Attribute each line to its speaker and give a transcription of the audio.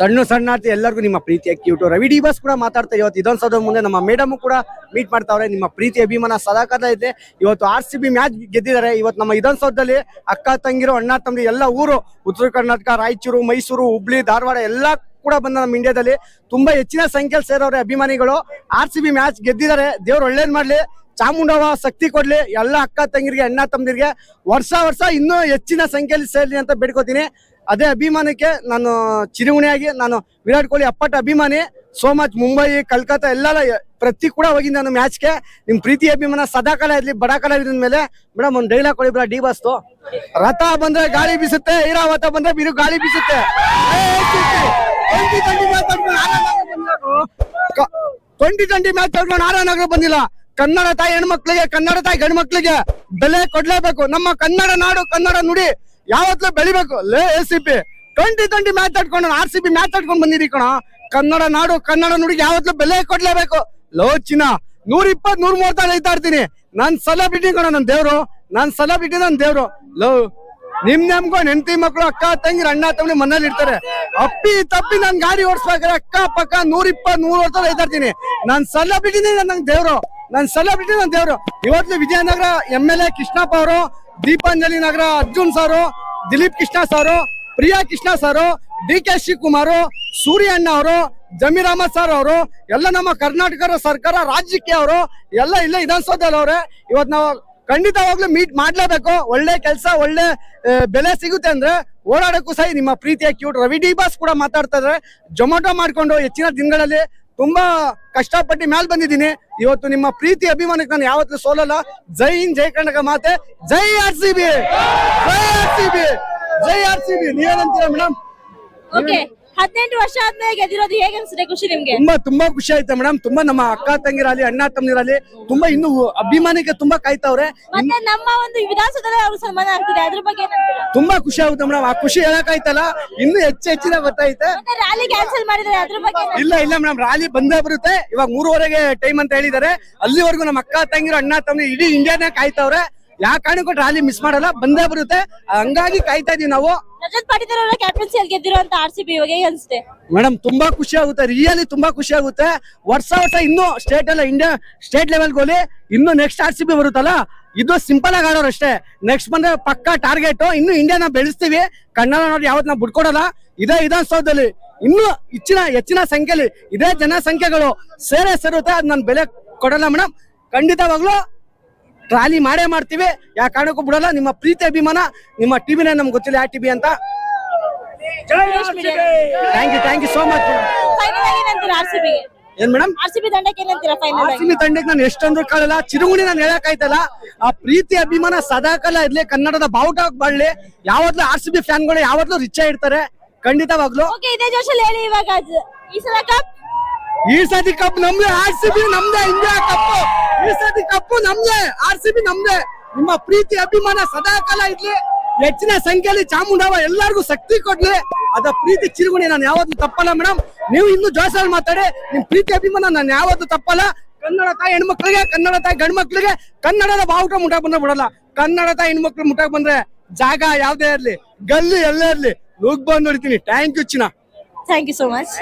Speaker 1: ಸಣ್ಣ ಸಣ್ಣ ಎಲ್ಲರಿಗೂ ನಿಮ್ಮ ಪ್ರೀತಿಯ ಕ್ಯೂಟು ರವಿ ಡಿ ಬಸ್ ಕೂಡ ಮಾತಾಡ್ತಾ ಇವತ್ತು, ಇದೊಂದು ಸೌದ ಮುಂದೆ ನಮ್ಮ ಮೇಡಮ್ ಕೂಡ ಮೀಟ್ ಮಾಡ್ತಾವ್ರೆ. ನಿಮ್ಮ ಪ್ರೀತಿ ಅಭಿಮಾನ ಸದಾಕಾಲ ಇದೆ. ಇವತ್ತು ಆರ್ ಸಿ ಬಿ ಮ್ಯಾಚ್ ಗೆದ್ದಿದ್ದಾರೆ. ಇವತ್ತು ನಮ್ಮ ವಿಧಾನಸೌಧದಲ್ಲಿ ಅಕ್ಕ, ತಂಗಿರು, ಅಣ್ಣ ತಂಗಿ ಎಲ್ಲ ಊರು, ಉತ್ತರ ಕರ್ನಾಟಕ, ರಾಯಚೂರು, ಮೈಸೂರು, ಹುಬ್ಳಿ, ಧಾರವಾಡ ಎಲ್ಲ ಕೂಡ ಬಂದ ನಮ್ಮ ಇಂಡಿಯಾದಲ್ಲಿ. ತುಂಬಾ ಹೆಚ್ಚಿನ ಸಂಖ್ಯೆಯಲ್ಲಿ ಸೇರವ್ರೆ ಅಭಿಮಾನಿಗಳು. ಆರ್ ಸಿ ಬಿ ಮ್ಯಾಚ್ ಗೆದ್ದಿದ್ದಾರೆ. ದೇವ್ರು ಒಳ್ಳೇದ್ ಮಾಡ್ಲಿ. ಚಾಮುಂಡವ ಶಕ್ತಿ ಕೊಡ್ಲಿ. ಎಲ್ಲ ಅಕ್ಕ, ತಂಗಿರಿಗೆ, ಅಣ್ಣ, ತಮ್ಮದಿರಿಗೆ ವರ್ಷ ವರ್ಷ ಇನ್ನೂ ಹೆಚ್ಚಿನ ಸಂಖ್ಯೆಯಲ್ಲಿ ಸೇರಲಿ ಅಂತ ಬೇಡ್ಕೋತೀನಿ. ಅದೇ ಅಭಿಮಾನಕ್ಕೆ ನಾನು ಚಿರುಗುಣಿಯಾಗಿ ನಾನು ವಿರಾಟ್ ಕೊಹ್ಲಿ ಅಪ್ಪಟ ಅಭಿಮಾನಿ ಸೋ ಮಚ್ ಮುಂಬೈ ಕಲ್ಕತ್ತಾ ಎಲ್ಲ ಪ್ರತಿ ಕೂಡ ಹೋಗಿದ್ದೆ ನಾನು ಮ್ಯಾಚ್ಗೆ ನಿಮ್ ಪ್ರೀತಿ ಅಭಿಮಾನ ಸದಾ ಕಾಲ ಇರ್ಲಿ ಬಡ ಕಲಾವಿದ ಮೇಲೆ ಮೇಡಮ್ ಒಂದು ಡೈಲಾಗ್ ಕೊಡಿ ಬಿಡ ಡಿ ಬಸ್ತು ರಥ ಬಂದ್ರೆ ಗಾಳಿ ಬೀಸುತ್ತೆ ಐರಾವತ ಬಂದ್ರೆ ಬಿರು ಗಾಳಿ ಬೀಸುತ್ತೆ ಟ್ವೆಂಟಿ ಟ್ವೆಂಟಿ ಮ್ಯಾಚ್ ತಗೊಂಡು ಆರಾನಗರ ಬಂದಿಲ್ಲ ಕನ್ನಡ ತಾಯಿ ಹೆಣ್ಮಕ್ಳಿಗೆ ಕನ್ನಡ ತಾಯಿ ಗಂಡ್ಮಕ್ಳಿಗೆ ಬೆಲೆ ಕೊಡ್ಲೇಬೇಕು ನಮ್ಮ ಕನ್ನಡ ನಾಡು ಕನ್ನಡ ನುಡಿ ಯಾವತ್ತೂ ಬೆಳಿಬೇಕು. ಲೇ, A C P twenty twenty match ಆಡ್ಕೊಂಡು, ಆರ್ ಸಿ ಬಿ ಮ್ಯಾಚ್ ಆಡ್ಕೊಂಡು ಬಂದಿರಿ ಕಣ. ಕನ್ನಡ ನಾಡು, ಕನ್ನಡ ನುಡಿಗೆ ಯಾವತ್ತೂ ಬೆಲೆ ಕೊಡ್ಲೇಬೇಕು. ಲೋ, ಚಿನ್ನ ನೂರ ಇಪ್ಪತ್ ನೂರ ಮೂವತ್ತಾರು ಐತಾ ಇರ್ತೀನಿ. ನನ್ ಸಲ ಬಿಟ್ಟಿನಿ ಕಣ ನನ್ ದೇವ್ರು. ನಾನ್ ಸಲ ಬಿಟ್ಟಿ ನನ್ ದೇವ್ರು. ಲೋ, ನಿಮ್ ನಮ್ಕೊಂಡು ಹೆಂಡತಿ ಮಕ್ಳು, ಅಕ್ಕ, ತಂಗಿರ, ಅಣ್ಣ ತಮ್ಮಿ ಮನೇಲಿ ಇರ್ತಾರೆ. ಅಪ್ಪಿ, ತಪ್ಪಿ ನನ್ ಗಾಡಿ ಓಡಿಸ್ಬೇಕಾದ್ರೆ ಅಕ್ಕ, ಪಕ್ಕ ನೂರ ಇಪ್ಪತ್ ನೂರ ವರ್ಷ ಐತಾ ಇರ್ತೀನಿ. ನಾನ್ ಬಿಟ್ಟಿನಿ ನನ್ ದೇವ್ರು. ನನ್ ಸಲ ಬಿಟ್ಟಿನಿ ನನ್ ದೇವ್ರು. ಇವತ್ತು Vijayanagar M L A Krishnappa ಅವರು ದೀಪಾಂಜಲಿ ನಗರ ಅರ್ಜುನ್ ಸಾರು, ದಿಲೀಪ್ ಕೃಷ್ಣ ಸಾರು, ಪ್ರಿಯಾ ಕೃಷ್ಣ ಸಾರು, ಡಿ ಕೆ ಶಿವಕುಮಾರ್ ಸೂರ್ಯ ಅಣ್ಣ ಅವರು ಜಮೀರ್ ಅಹಮದ್ ಸರ್ ಅವರು, ಎಲ್ಲ ನಮ್ಮ ಕರ್ನಾಟಕ ಸರ್ಕಾರ, ರಾಜ್ಯಕ್ಕೆ ಅವರು, ಎಲ್ಲ ಇಲ್ಲೇ ವಿಧಾನಸೌಧದಲ್ಲಿ ಅವರೇ. ಇವತ್ತು ನಾವು ಖಂಡಿತವಾಗ್ಲೂ ಮೀಟ್ ಮಾಡ್ಲೇಬೇಕು. ಒಳ್ಳೆ ಕೆಲಸ, ಒಳ್ಳೆ ಬೆಲೆ ಸಿಗುತ್ತೆ ಅಂದ್ರೆ ಓಡಾಡಕ್ಕೂ ಸಹ. ನಿಮ್ಮ ಪ್ರೀತಿಯ ಕ್ಯೂಟ್ ರವಿ ಡಿ ಬಾಸ್ ಕೂಡ ಮಾತಾಡ್ತಾ ಇದ್ರೆ. ಜೊಮ್ಯಾಟೊ ಮಾಡ್ಕೊಂಡು ಹೆಚ್ಚಿನ ದಿನಗಳಲ್ಲಿ ತುಂಬಾ ಕಷ್ಟಪಟ್ಟು ಮ್ಯಾಲ್ ಬಂದಿದ್ದೀನಿ. ಇವತ್ತು ನಿಮ್ಮ ಪ್ರೀತಿ ಅಭಿಮಾನಕ್ಕೆ ನಾನು ಯಾವತ್ತೂ ಸೋಲಲ್ಲ. ಜೈ ಹಿಂದ್, ಜೈ ಕರ್ನಾಟಕ ಮಾತೆ. ಜೈ ಆರ್ ಸಿ ಬಿ. ಜೈ ಆರ್ ಸಿ ಬಿ. ಜೈ ಆರ್ ಸಿ ಬಿ. ನೀವೇನಂತೀರಾ ಮೇಡಮ್
Speaker 2: ಹದಿನೆಂಟು ವರ್ಷ ಆದ್ಮೇಲೆ ಗೆದ್ದಿರೋದು ಹೇಗೆ ಅನ್ಸುತ್ತೆ? ಖುಷಿ ನಿಮ್ಗೆ?
Speaker 1: ತುಂಬಾ ತುಂಬಾ ಖುಷಿ ಆಯ್ತಾ ಮೇಡಮ್. ತುಂಬಾ ನಮ್ಮ ಅಕ್ಕ ತಂಗಿರಾಲಿ ಅಣ್ಣ ತಮ್ಮಿರಲಿ ತುಂಬಾ ಇನ್ನು ಅಭಿಮಾನಿಗೆ ತುಂಬಾ ಕಾಯ್ತಾವ್ರೆ.
Speaker 2: ಮತ್ತೆ ನಮ್ಮ ಒಂದು ವಿಧಾನಸೌಧದಲ್ಲಿ ಅವ್ರಿಗೆ ಸನ್ಮಾನ ಆಗ್ತಿದೆ ಅದ್ರ ಬಗ್ಗೆ
Speaker 1: ತುಂಬಾ ಖುಷಿ ಆಗುತ್ತೆ ಮೇಡಮ್. ಆ ಖುಷಿ ಹೇಳಕ್ಕಾಯ್ತಲ್ಲ ಇನ್ನು ಹೆಚ್ಚು ಹೆಚ್ಚಿನ ಗೊತ್ತಾಯ್ತೆ.
Speaker 2: ಮತ್ತೆ ರ್ಯಾಲಿ ಕ್ಯಾನ್ಸಲ್ ಮಾಡಿದ್ರೆ ಅದ್ರ ಬಗ್ಗೆ ಏನ್-
Speaker 1: ಇಲ್ಲ ಇಲ್ಲ ಮೇಡಮ್. ರಾಲಿ ಬಂದೇ ಬರುತ್ತೆ. ಇವಾಗ ಮೂರುವರೆಗೆ ಟೈಮ್ ಅಂತ ಹೇಳಿದ್ದಾರೆ. ಅಲ್ಲಿವರೆಗೂ ನಮ್ಮ ಅಕ್ಕ ತಂಗಿರೋ ಅಣ್ಣ ತಮ್ಮ ಇಡೀ ಇಂಡಿಯಾನೇ ಕಾಯ್ತಾವ್ರೆ. ಯಾವ ಕಾರಣಕ್ಕೂ ರಾಲಿ ಮಿಸ್ ಮಾಡಲ್ಲ. ಬಂದೇ ಬರುತ್ತೆ. ಹಂಗಾಗಿ ಕಾಯ್ತಾ ಇದೀವಿ ನಾವು.
Speaker 2: ರಜತ್ ಪಾಟೀಲ್ ಅವರ ಕ್ಯಾಪ್ಟನ್ಸಿಯಲ್ಲಿ ಗೆದ್ದಿರುವಂತ ಆರ್ ಸಿ ಬಿ ಇವಾಗ ಅನ್ಸುತ್ತೆ?
Speaker 1: ಮೇಡಮ್, ತುಂಬಾ ಖುಷಿ ಆಗುತ್ತೆ ರಿಯಲಿ ತುಂಬಾ ಖುಷಿ ಆಗುತ್ತೆ. ವರ್ಷ ವರ್ಷ ಇನ್ನು ಸ್ಟೇಟ್ ಅಲ್ಲ ಇಂಡಿಯಾ ಸ್ಟೇಟ್ ಲೆವೆಲ್ ಗೋಲಿ, ಇನ್ನು ನೆಕ್ಸ್ಟ್ ಆರ್ ಸಿ ಬಿ ಬರುತ್ತಲ್ಲ, ಇದು ಸಿಂಪಲ್ ಆಗಿ ಆಡೋರು ಅಷ್ಟೇ. ನೆಕ್ಸ್ಟ್ ಬಂದ್ರೆ ಪಕ್ಕ ಟಾರ್ಗೆಟ್ ಇನ್ನು ಇಂಡಿಯಾನ ಬೆಳೆಸ್ತೀವಿ. ಕನ್ನಡ ನೋಡಿ ಯಾವತ್ ನಾವು ಬಿಟ್ಕೊಡಲ್ಲ. ಇದೇ ವಿಧಾನಸೌಧದಲ್ಲಿ, ಇನ್ನು ಹೆಚ್ಚಿನ ಹೆಚ್ಚಿನ ಸಂಖ್ಯೆಯಲ್ಲಿ ಇದೇ ಜನಸಂಖ್ಯೆಗಳು ಸೇರೇ ಸೇರುತ್ತೆ ಅದ್ ನಾನು ಬೆಲೆ ಕೊಡಲ್ಲ ಮೇಡಮ್. ಖಂಡಿತವಾಗ್ಲೂ ಟ್ರಾಲಿ ಮಾಡೇ ಮಾಡ್ತೀವಿ. ಯಾವ ಕಾರಣಕ್ಕೂ ಬಿಡಲ್ಲ ನಿಮ್ಮ ಪ್ರೀತಿ ಅಭಿಮಾನ ನಿಮ್ಮ ಟಿವಿನೇ ನಮ್ಗೆ ಗೊತ್ತಿಲ್ಲ ಯಾವ ಟಿವಿ ಅಂತ. Thank you thank you so much ಏನ್ ಮೇಡಮ್
Speaker 2: ಆರ್ ಸಿ ಬಿ ತಂಡಕ್ಕೆ ಏನಂತೀರಾ ಫೈನಲ್
Speaker 1: ತಂಡಕ್ಕೆ ನಾನು ಎಷ್ಟೊಂದು ಕಾಲಲ್ಲ ಚಿರುಗುಣಿ ನಾನು ಹೇಳಕ್ ಆಯ್ತಲ್ಲ ಆ ಪ್ರೀತಿ ಅಭಿಮಾನ ಸದಾಕಾಲ ಇರ್ಲಿ ಕನ್ನಡದ ಬಾವುಟ ಬಳ್ಳಿ ಯಾವತ್ತೂ ಆರ್ ಸಿ ಬಿ ಫ್ಯಾನ್ಗಳು ಯಾವತ್ತೂ ರಿಚ್ ಇರ್ತಾರೆ ಖಂಡಿತವಾಗ್ಲು.
Speaker 2: ಓಕೆ ಇದೇ ಜೋಶಲ್ಲಿ ಹೇಳಿ ಇವಾಗ ಅದು. ಈ ಸಲ ಕಪ್
Speaker 1: ಈ ಸತಿ ಕಪ್ ನಮ್ದೆ ಆರ್ ಸಿ ಬಿ ನಮ್ದೆ ಇಂಡಿಯಾ ಕಪ್ ಈ ಕಪ್ಪು ನಮ್ದೇ, ಆರ್ ಸಿ ಬಿ ನಮ್ದೆ. ನಿಮ್ಮ ಪ್ರೀತಿ, ಅಭಿಮಾನ ಸದಾಕಾಲ ಇರ್ಲಿ. ಹೆಚ್ಚಿನ ಸಂಖ್ಯೆಯಲ್ಲಿ ಚಾಮುಂಡವ ಎಲ್ಲರಿಗೂ ಶಕ್ತಿ ಕೊಡ್ಲಿ. ಅದ ಪ್ರೀತಿ ಚಿರುಗುಣಿ ನಾನು ಯಾವತ್ತೂ ತಪ್ಪಲ್ಲ ಮೇಡಮ್ ನೀವು ಇನ್ನು ಜೋಶಲ್ಲಿ ಮಾತಾಡಿ ನಿಮ್ ಪ್ರೀತಿ, ಅಭಿಮಾನ ನಾನು ಯಾವತ್ತೂ ತಪ್ಪಲ್ಲ. ಕನ್ನಡ ತಾಯಿ ಹೆಣ್ಮಕ್ಳಿಗೆ, ಕನ್ನಡ ತಾಯಿ ಗಂಡ್ ಮಕ್ಳಿಗೆ ಕನ್ನಡದ ಬಾವುಟ ಮುಟ್ಟಕ್ ಬಂದ್ರೆ ಬಿಡಲ್ಲ. ಕನ್ನಡ ತಾಯಿ ಹೆಣ್ಮಕ್ಳು ಮುಟ್ಟಕ್ ಬಂದ್ರೆ ಜಾಗ ಯಾವ್ದೇ ಇರ್ಲಿ, ಗಲ್ಲಿ ಎಲ್ಲೇ ಇರ್ಲಿ. ನುಗ್ ಬಂದ್ ನೋಡ್ತೀನಿ. ಥ್ಯಾಂಕ್ ಯು ಚಿನ್ನ.
Speaker 2: Thank you so much